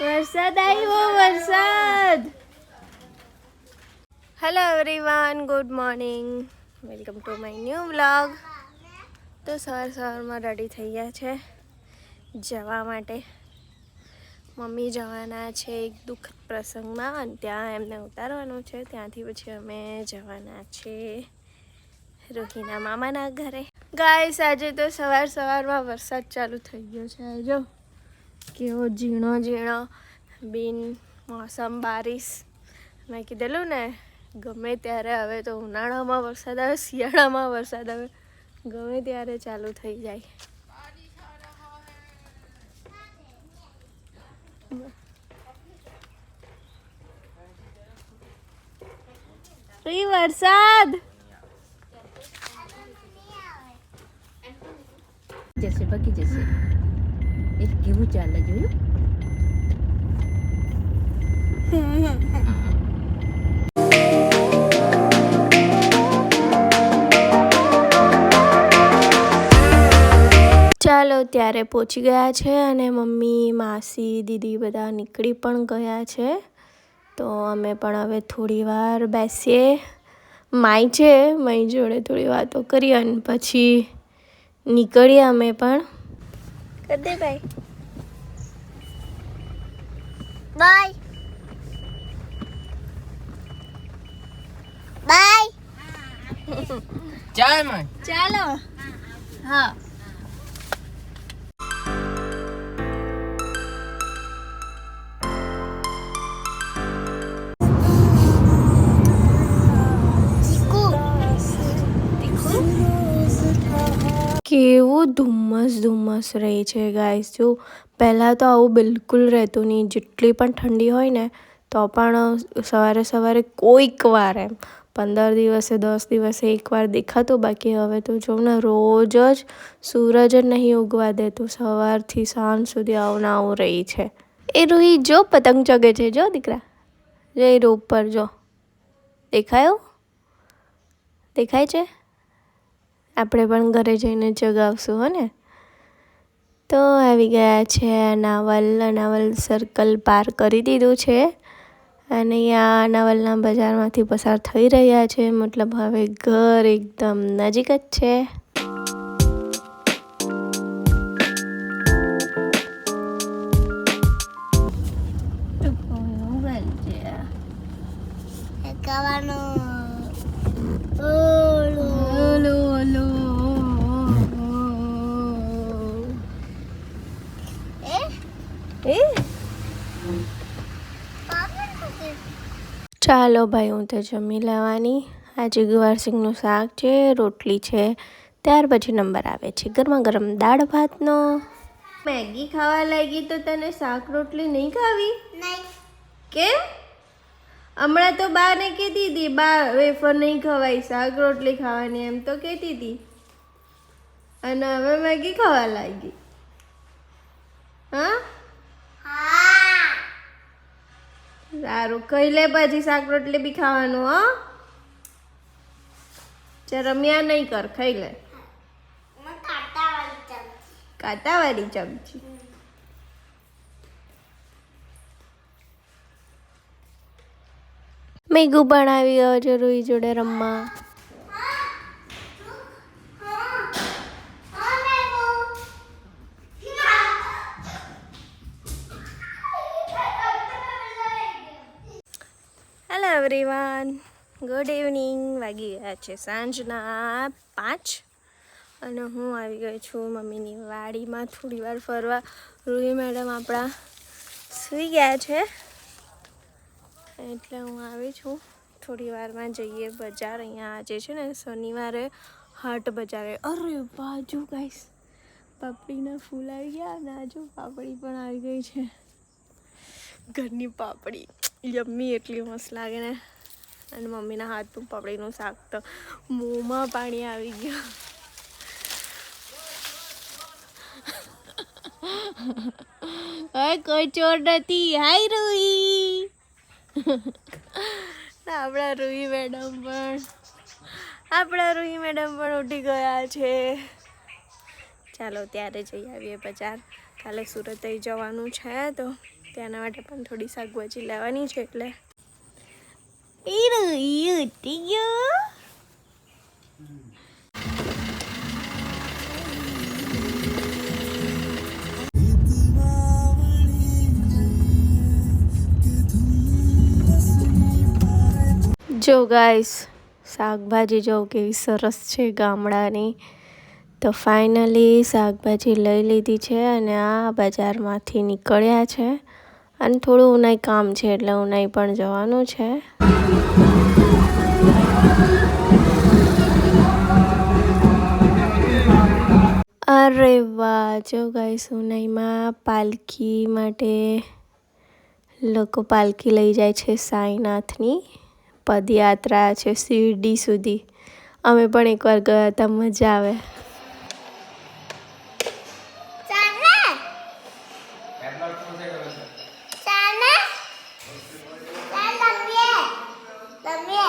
વરસાદ આવ્યો, વરસાદ. Hello everyone good morning welcome to my new vlog તો સવાર સવારમાં રેડી થઈ ગયા છે. જવા માટે. મમ્મી જવાના છે એક દુઃખ પ્રસંગમાં અને ત્યાં એમને ઉતારવાનું છે. ત્યાંથી પછી અમે જવાના છે રોહિના મામાના ઘરે. ગાય આજે તો સવાર સવારમાં વરસાદ ચાલુ થઈ ગયો છે. જો કેવો ઝીણો ઝીણો, બિન મોસમ બારીશ. મેં કીધેલું ને, ગમે ત્યારે હવે તો ઉનાળામાં વરસાદ આવે, શિયાળામાં વરસાદ આવે, ગમે ત્યારે ચાલુ થઈ જાય. રી વરસાદ! જશે બગી જશે એ કેવું ચાલે જોયું? ચાલો ત્યારે પહોંચી ગયા છે અને મમ્મી, માસી, દીદી બધા નીકળી પણ ગયા છે. તો અમે પણ હવે થોડી વાર બેસીએ. માય છે, માઈ જોડે થોડી વાતો કરી અને પછી નીકળીએ અમે પણ. કરી દે ભાઈ બાય બાય ચાલ મન ચાલો હા કેવું ધુમ્મસ ધુમ્મસ રહે છે ગાઈસ જો પહેલાં તો આવું બિલકુલ રહેતું નહીં. જેટલી પણ ઠંડી હોય ને, તો પણ સવારે સવારે કોઈક વાર એમ. પંદર દિવસે, દસ દિવસે એકવાર દેખાતું, બાકી હવે તો જો ને રોજ જ સૂરજ જ નહીં ઉગવા દેતું સવારથી સાંજ સુધી આવું આવું રહી છે. એ રૂહી, જો પતંગ ચગે છે, જો દીકરા. જો એ રોપ પર જો. દેખાયો? દેખાય છે? આપણે પણ ઘરે જઈને જગાવશું, હો ને? તો આવી ગયા છે અનાવલ. અનાવલ સર્કલ પાર કરી દીધું છે અને અહીંયા અનાવલના બજારમાંથી પસાર થઈ રહ્યા છે. મતલબ હવે ઘર એકદમ નજીક જ છે. ચાલો ભાઈ હું તો જમી લેવાની. આજે ગુવારસિંગનું શાક છે રોટલી છે ત્યાર પછી નંબર આવે છે. ગરમા ગરમ દાળ ભાતનો. મેગી ખાવા લાગી તો તને શાક રોટલી નહીં ખાવી? કેમ? હમણાં તો બા ને કહેતી હતી બા વેફર નહીં ખવાય શાક રોટલી ખાવાની. એમ તો કહેતી હતી અને હવે મેગી ખાવા લાગી. હા? સારું કઈ લે ભાજી શાક રોટલી બી ખાવાનું હો? જે રમ્યા નહીં કર ખાઈ લે. કાંટાવાળી ચમચી. મેઘુ પણ આવી ગયો છે રૂઈ જોડે રમવા હેલો એવરીવન ગુડ ઇવનિંગ વાગી ગયા છે સાંજના પાંચ. અને હું આવી ગઈ છું મમ્મીની વાડીમાં. થોડી વાર ફરવા. રૂહી મેડમ આપણા સૂઈ ગયા છે. એટલે હું આવી છું. થોડી વારમાં જઈએ બજાર. અહીંયા આજે છે ને શનિવારે હાટ બજારે. અરે બાજુ ગાઈસ પાપડીના ફૂલ આવી ગયા અને આજુ પાપડી પણ આવી ગઈ છે. ઘરની પાપડી. યમ્મી એટલી મસ્ત લાગે ને અને મમ્મીના હાથ પર પપડીનું શાક તો મોંમાં પાણી આવી ગયું હવે કોઈ ચોર નથી હાય રૂહી આપણા રૂહી મેડમ પણ. આપણા રૂહી મેડમ પણ ઉઠી ગયા છે. ચાલો ત્યારે જઈ આવીએ બજાર. કાલે સુરત જવાનું છે તો. તેના માટે પણ થોડી શાકભાજી લેવાની છે એટલે. જો ગાઈસ શાકભાજી જો કેવી સરસ છે ગામડાની. તો ફાઇનલી શાકભાજી લઈ લીધી છે અને આ બજારમાંથી નીકળ્યા છે. અને થોડું ઉનાઈ કામ છે એટલે ઉનાઈ પણ જવાનું છે. અરે વાહ, જો ગાઈસ ઉનાઈમાં પાલખી માટે લોકો પાલખી લઈ જાય છે સાંઈનાથની. પદયાત્રા છે શિરડી સુધી. અમે પણ એકવાર ગયા હતા, મજા આવે ચાલે ચાલે ચાલ લંબીએ લંબીએ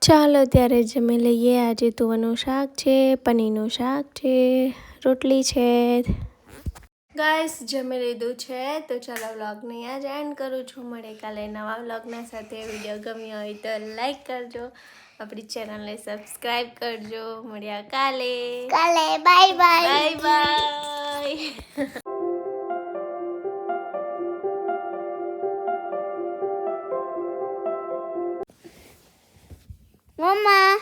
ચાલો ત્યારે જમી લઈએ. આજે તુવરનું શાક છે, પનીરનું શાક છે, રોટલી છે. ગાઈસ જમી લીધું છે. તો ચાલો વ્લોગને જ એન્ડ કરું છું. મળે કાલે નવા વ્લોગના સાથે. વીડિયો ગમ્યો હોય તો લાઈક કરજો. આપણી ચેનલને સબસ્ક્રાઇબ કરજો. મળ્યા કાલે. કાલે. Bye bye. Bye bye. મમ્મા.